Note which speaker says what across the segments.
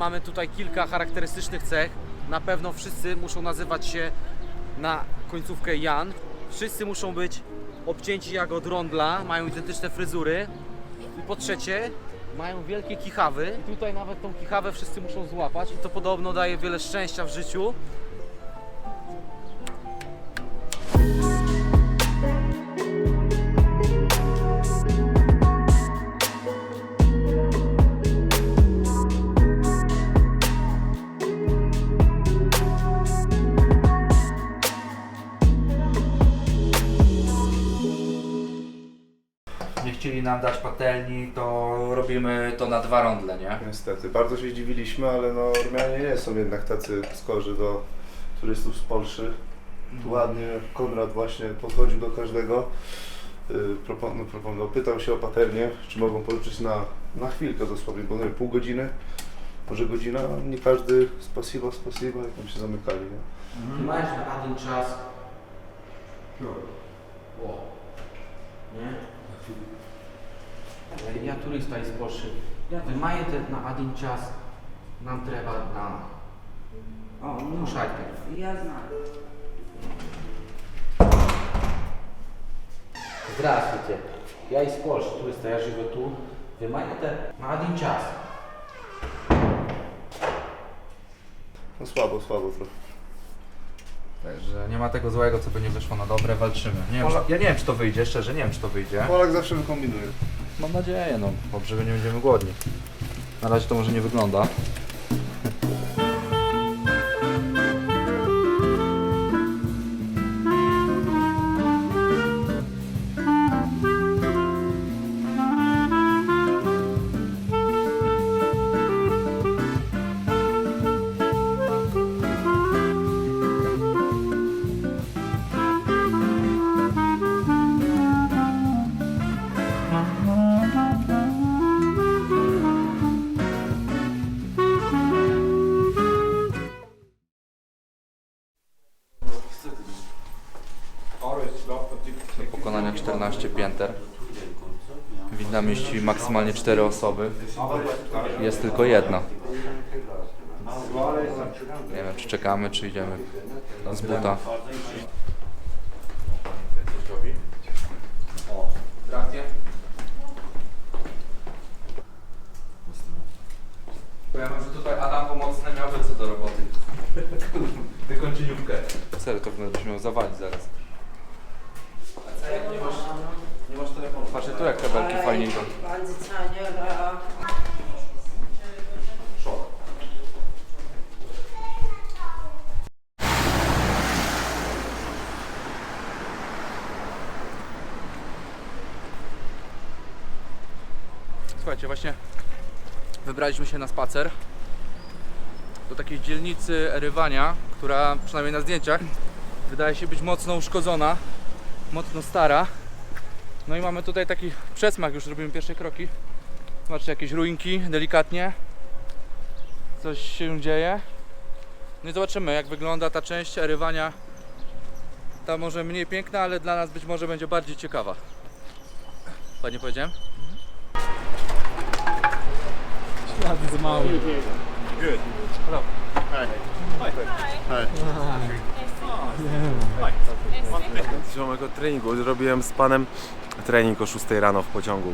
Speaker 1: Mamy tutaj kilka charakterystycznych cech. Na pewno wszyscy muszą nazywać się na końcówkę Jan. Wszyscy muszą być obcięci jak od rondla, mają identyczne fryzury. I po trzecie, mają wielkie kichawy. Tutaj nawet tą kichawę wszyscy muszą złapać i to podobno daje wiele szczęścia w życiu.
Speaker 2: nam dać patelni, to robimy to na dwa rondle, nie?
Speaker 3: Niestety, bardzo się zdziwiliśmy, ale no Ormianie nie są jednak tacy skorzy do turystów z Polszy. Tu ładnie Konrad właśnie podchodził do każdego, yy, proponował, pytał się o patelnię, czy mogą pożyczyć na, na chwilkę dosłownie, bo no nie pół godziny, może godzina, nie każdy spasiba, spasiba, jak tam się zamykali, nie?
Speaker 1: Masz na ten czas. No. Я туриста із Польщі. Ви маєте на один час, нам треба на
Speaker 4: O, no,
Speaker 1: Ruszajcie.
Speaker 4: ja znam.
Speaker 1: Здравствуйте. Я із Польщі, туриста, я живу тут. Ви маєте на один час.
Speaker 3: No słabo, słabo trochę.
Speaker 2: Także nie ma tego złego, co by nie wyszło na dobre, walczymy. Nie wiem, czy, ja nie wiem, czy to wyjdzie, szczerze, nie wiem, czy to wyjdzie.
Speaker 3: Polak zawsze wykombinuje.
Speaker 2: Mam nadzieję, no, dobrze, że nie będziemy głodni. Na razie to może nie wygląda. Pokonania 14 pięter. Winda mieści maksymalnie 4 osoby. Jest tylko jedna. Nie wiem, czy czekamy, czy idziemy z buta. O, zdrawcie. Powiem wam, że tutaj Adam Pomocny miałby co do roboty. Wykończeniówkę. Serio, to byśmy miał zawalić zaraz. A co jak nie masz, nie masz telefonu? Patrzcie tu jak kabelki fajnie idą. Szok. Słuchajcie, właśnie wybraliśmy się na spacer do takiej dzielnicy Erywania, która przynajmniej na zdjęciach wydaje się być mocno uszkodzona, mocno stara. No i mamy tutaj taki przesmach, już robimy pierwsze kroki. Zobaczcie, jakieś ruinki, delikatnie. Coś się dzieje. No i zobaczymy, jak wygląda ta część erywania. Ta może mniej piękna, ale dla nas być może będzie bardziej ciekawa. Ładnie powiedziałem?
Speaker 5: Ziomek od treningu. Zrobiłem z panem trening o 6 rano w pociągu.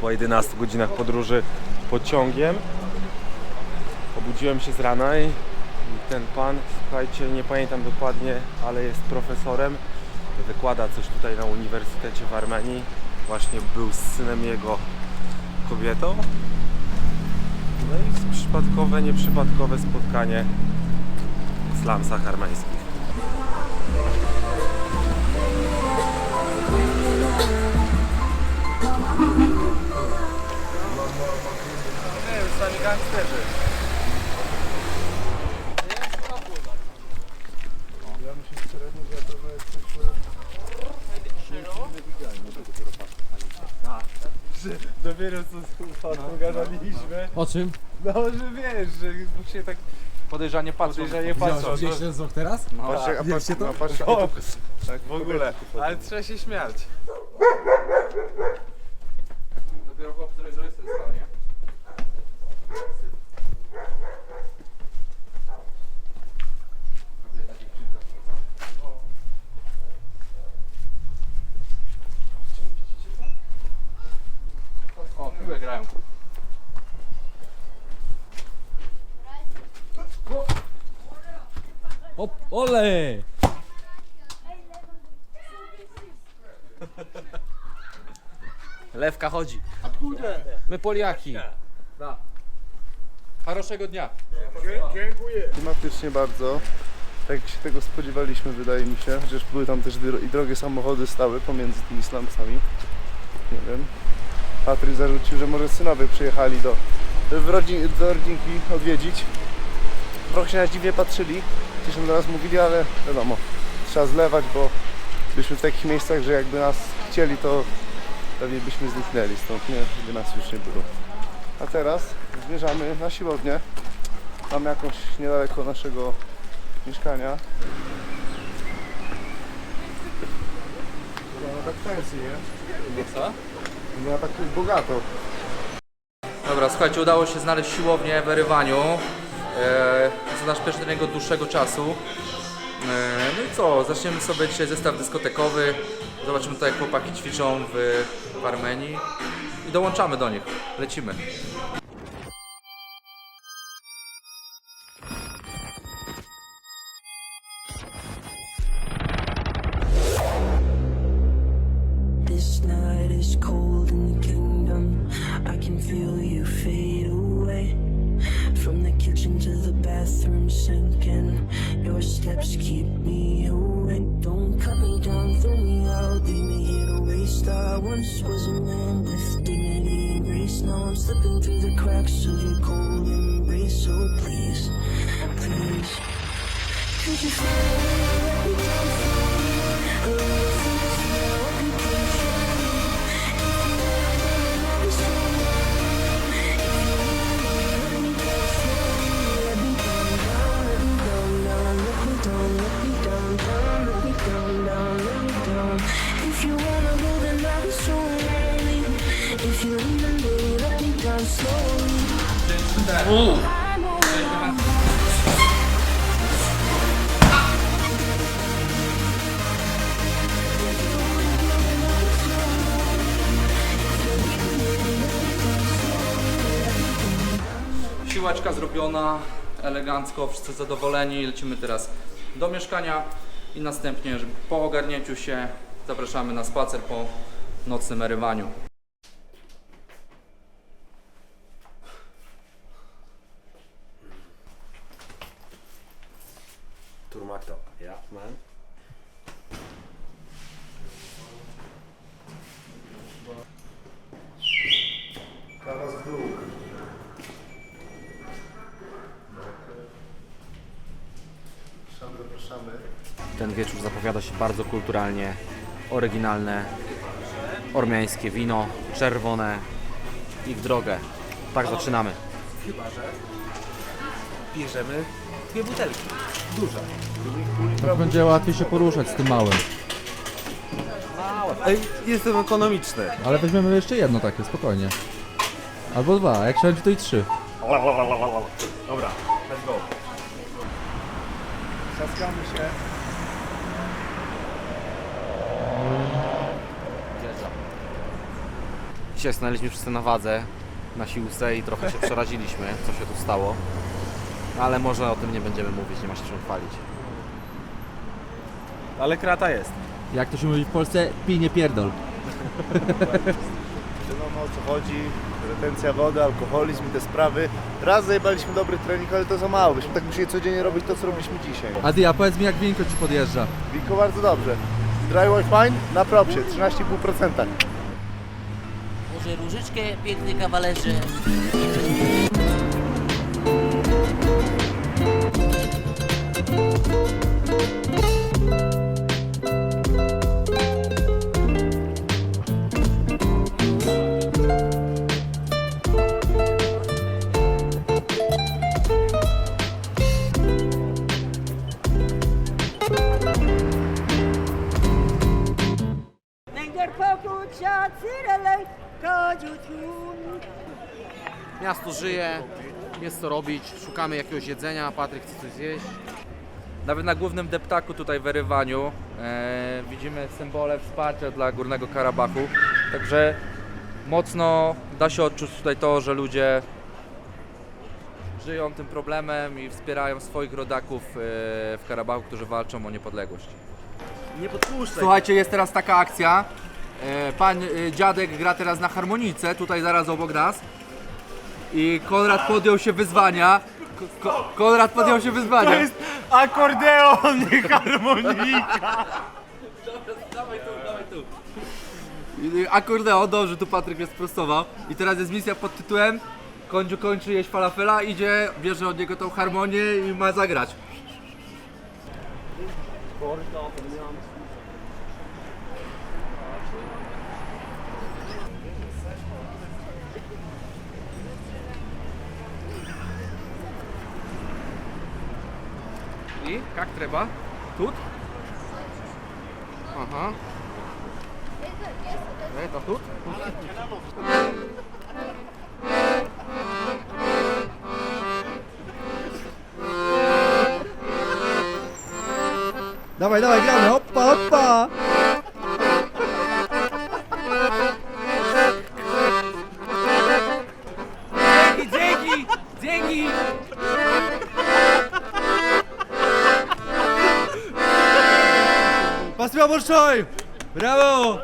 Speaker 5: Po 11 godzinach podróży pociągiem. Obudziłem się z rana i ten pan, słuchajcie, nie pamiętam dokładnie, ale jest profesorem. Wykłada coś tutaj na uniwersytecie w Armenii. Właśnie był z synem jego kobietą. No i przypadkowe, nieprzypadkowe spotkanie w slumsach armeńskich. Sami gangsterzy.
Speaker 3: Ja myślę, terenu, że to jesteśmy...
Speaker 5: Dopiero co z fantem gadaliśmy.
Speaker 6: O czym?
Speaker 5: No, że wiesz, że się tak
Speaker 2: Podejrzanie patrzą.
Speaker 5: podejrzanie patrzą.
Speaker 6: Widziałeś ten wzrok teraz?
Speaker 2: No,
Speaker 3: Patrzcie, a
Speaker 6: Wiecie to?
Speaker 3: no, patrzcie,
Speaker 5: O, tak w ogóle, ale trzeba się śmiać.
Speaker 2: Dopiero po której zrobię sobie stanie. O,
Speaker 1: Lewka chodzi. My Poliaki.
Speaker 2: Da. Хорошego dnia.
Speaker 3: Klimatycznie bardzo. Tak jak się tego spodziewaliśmy, wydaje mi się, chociaż były tam też dro- i drogie samochody stały pomiędzy tymi slumsami. Nie wiem. Patryk zarzucił, że może synowie przyjechali do, w rodzin, do rodzinki odwiedzić. Trochę się na dziwnie patrzyli, coś nam do nas mówili, ale wiadomo, trzeba zlewać, bo byliśmy w takich miejscach, że jakby nas chcieli, to pewnie byśmy zniknęli stąd, nie? Gdyby nas już nie było. A teraz zmierzamy na siłownię. Tam jakąś niedaleko naszego mieszkania. Wygląda tak fancy, nie?
Speaker 2: No co?
Speaker 3: Wygląda tak bogato.
Speaker 2: Dobra, słuchajcie, udało się znaleźć siłownię w Erywaniu. E, jest to nasz pierwszy trening od dłuższego czasu. E, no i co, zaczniemy sobie dzisiaj zestaw dyskotekowy. Zobaczymy tutaj jak chłopaki ćwiczą w, w Armenii. I dołączamy do nich. Lecimy.
Speaker 6: Kitchen to the bathroom sinking. Your steps keep me awake. Don't cut me down, throw me out, leave me here to waste. I once was a man with dignity and grace. Now I'm slipping through the cracks of your cold embrace. So please, please, could you feel let alone.
Speaker 2: Siłaczka zrobiona, elegancko, wszyscy zadowoleni. Lecimy teraz do mieszkania i następnie, po ogarnięciu się, zapraszamy na spacer po nocnym erywaniu.
Speaker 5: Turmakto. Ja, man.
Speaker 3: Kawa z dół. Zapraszamy, zapraszamy.
Speaker 1: Ten wieczór zapowiada się bardzo kulturalnie. Oryginalne ormiańskie wino, czerwone i w drogę. Tak zaczynamy.
Speaker 5: Bierzemy dwie butelki. Duże.
Speaker 2: Tak będzie łatwiej się poruszać z tym małym.
Speaker 5: Ej, jestem ekonomiczny.
Speaker 2: Ale weźmiemy jeszcze jedno takie, spokojnie. Albo dwa, jak siądzie to i trzy.
Speaker 5: Dobra, let's go.
Speaker 3: Trzaskamy się.
Speaker 1: Dzisiaj stanęliśmy wszyscy na wadze, na siłce i trochę się przeraziliśmy, co się tu stało. Ale może o tym nie będziemy mówić, nie ma się czym chwalić.
Speaker 5: Ale krata jest.
Speaker 2: Jak to się mówi w Polsce, pij nie pierdol.
Speaker 3: Wiadomo o co chodzi, retencja wody, alkoholizm i te sprawy. Raz zajebaliśmy dobry trening, ale to za mało. Byśmy tak musieli codziennie robić to, co robiliśmy dzisiaj.
Speaker 2: Adi, a powiedz mi jak winko ci podjeżdża.
Speaker 3: Wiko bardzo dobrze. Dry White Fine na propsie, 13,5%.
Speaker 4: Różyczkę, piękny kawalerze.
Speaker 1: Co robić, szukamy jakiegoś jedzenia, Patryk chce coś zjeść.
Speaker 2: Nawet na głównym deptaku tutaj w Erywaniu e, widzimy symbole wsparcia dla Górnego Karabachu. Także mocno da się odczuć tutaj to, że ludzie żyją tym problemem i wspierają swoich rodaków e, w Karabachu, którzy walczą o niepodległość.
Speaker 1: Nie podpuszczaj.
Speaker 2: Słuchajcie, jest teraz taka akcja. E, Pan e, dziadek gra teraz na harmonice, tutaj zaraz obok nas. I Konrad podjął się wyzwania. Ko- Ko- Konrad podjął się wyzwania. To jest
Speaker 5: Akordeon, nie harmonika!
Speaker 2: akordeon, dobrze, tu Patryk jest prostował. I teraz jest misja pod tytułem Kądziu kończy jeść falafela, idzie, bierze od niego tą harmonię i ma zagrać. I jak trzeba? Тут? Ага. Это тут?
Speaker 7: Dawaj, dawaj, gramy, hoppa, hoppa! Bolszoj! Brawo!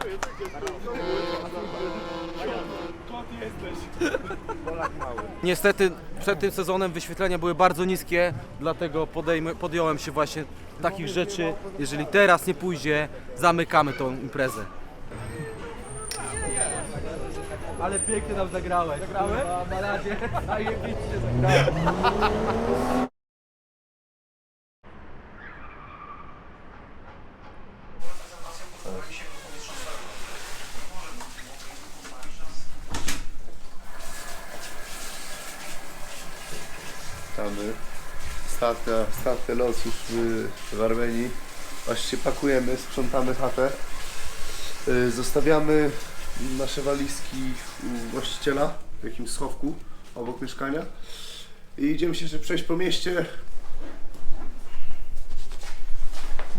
Speaker 1: Niestety przed tym sezonem wyświetlenia były bardzo niskie, dlatego podejmę, podjąłem się właśnie takich rzeczy. Jeżeli teraz nie pójdzie, zamykamy tą imprezę.
Speaker 2: Ale pięknie nam zagrałeś. Zagrałem? Na razie. Zajebiście zagrałem.
Speaker 3: Statka, statkę losów w, w Armenii. Właśnie pakujemy, sprzątamy chatę. Y, Zostawiamy nasze walizki u właściciela w jakimś schowku obok mieszkania. I idziemy się jeszcze przejść po mieście.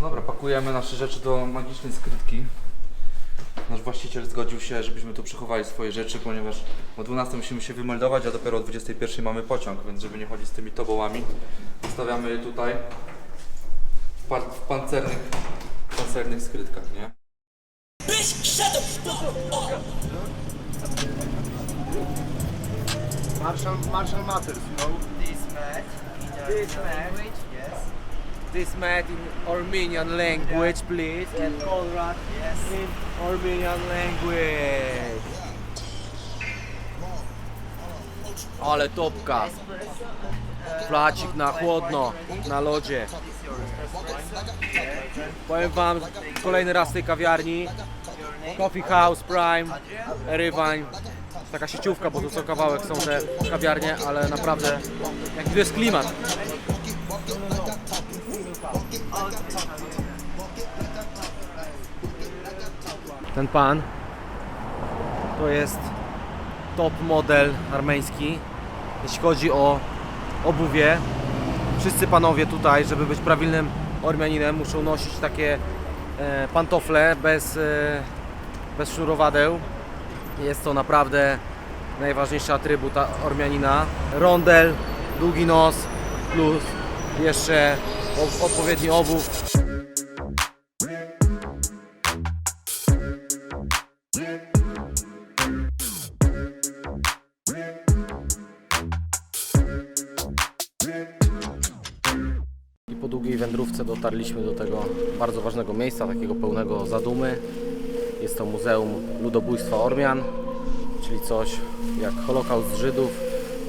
Speaker 2: Dobra, pakujemy nasze rzeczy do magicznej skrytki. Nasz właściciel zgodził się, żebyśmy tu przechowali swoje rzeczy, ponieważ o 12 musimy się wymeldować, a dopiero o 21 mamy pociąg, więc żeby nie chodzić z tymi tobołami, zostawiamy je tutaj w, par- w pancernych, pancernych skrytkach, nie?
Speaker 3: Marshall, Marshall Matters, you know?
Speaker 1: This man, this man in Armenian language, please. And Konrad in Armenian language. Ale topka. Placik na chłodno, na lodzie. Powiem wam, kolejny raz w tej kawiarni. Coffee House Prime, Rywań. Taka sieciówka, bo tu co kawałek są te kawiarnie, ale naprawdę jak tu jest klimat. Ten pan to jest top model armeński, jeśli chodzi o obuwie. Wszyscy panowie tutaj, żeby być prawilnym Ormianinem, muszą nosić takie e, pantofle bez, e, bez sznurowadeł. Jest to naprawdę najważniejszy atrybut Ormianina. Rondel, długi nos plus jeszcze odpowiedni obów. Dotarliśmy do tego bardzo ważnego miejsca, takiego pełnego zadumy. Jest to Muzeum Ludobójstwa Ormian, czyli coś jak Holokaust Żydów.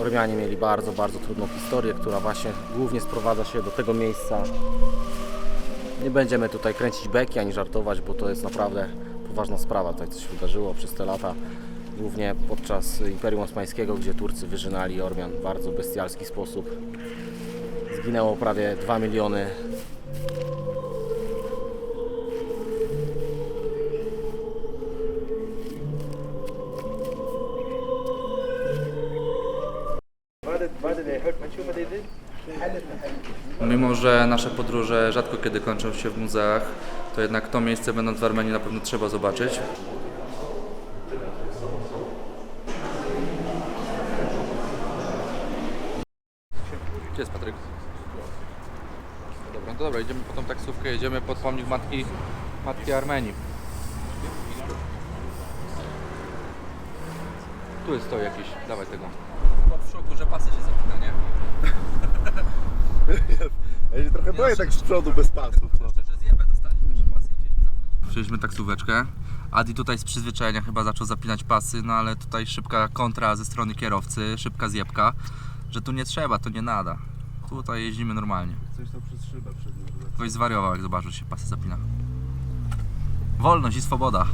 Speaker 1: Ormianie mieli bardzo, bardzo trudną historię, która właśnie głównie sprowadza się do tego miejsca. Nie będziemy tutaj kręcić beki ani żartować, bo to jest naprawdę poważna sprawa. Tutaj coś wydarzyło przez te lata, głównie podczas Imperium Osmańskiego, gdzie Turcy wyżynali Ormian w bardzo bestialski sposób. Zginęło prawie 2 miliony
Speaker 2: że nasze podróże rzadko kiedy kończą się w muzeach, to jednak to miejsce będąc w Armenii na pewno trzeba zobaczyć. Gdzie jest Patryk? Dobra, no to dobra, idziemy po tą taksówkę, jedziemy pod pomnik Matki, Matki Armenii. Tu jest to jakiś, dawaj tego. Chyba w szoku, że pasy się zapina, nie?
Speaker 3: Ja się trochę boję tak z przodu bez pasów. No.
Speaker 2: Szczerze zjebę dostaliśmy, że pasy chcieliśmy zapinać. Wzięliśmy taksóweczkę. Adi tutaj z przyzwyczajenia chyba zaczął zapinać pasy, no ale tutaj szybka kontra ze strony kierowcy, szybka zjebka, że tu nie trzeba, to nie nada. Tutaj jeździmy normalnie.
Speaker 3: Coś tam przez szybę przed nim.
Speaker 2: Ktoś zwariował, jak zobaczył, że się pasy zapina. Wolność i swoboda.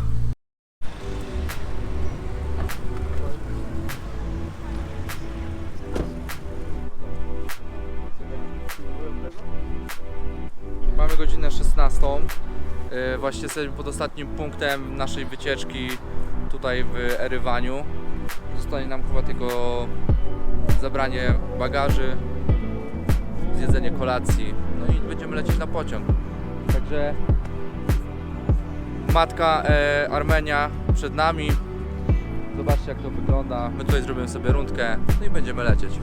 Speaker 2: Właśnie jesteśmy pod ostatnim punktem naszej wycieczki tutaj w Erywaniu. Zostanie nam chyba tylko zabranie bagaży, zjedzenie kolacji, no i będziemy lecieć na pociąg. Także matka e, Armenia przed nami. Zobaczcie jak to wygląda. My tutaj zrobimy sobie rundkę, no i będziemy lecieć.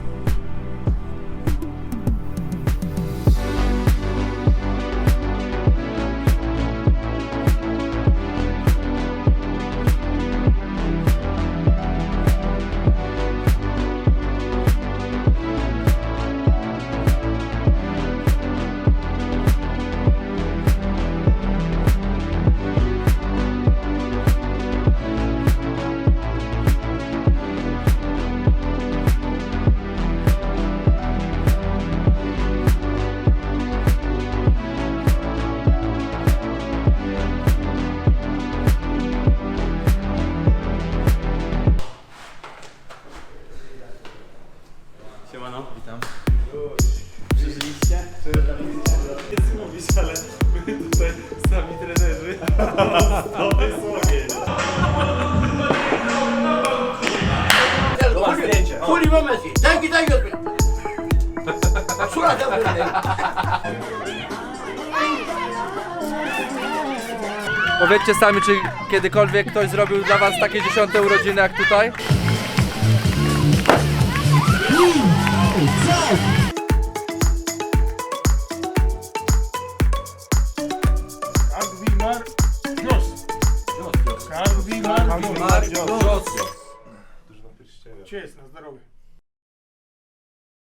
Speaker 4: Kuli momenty, daj daj odbiór. Słuchaj, dobrze.
Speaker 2: Powiedzcie sami, czy kiedykolwiek ktoś zrobił dla Was takie dziesiąte urodziny jak tutaj?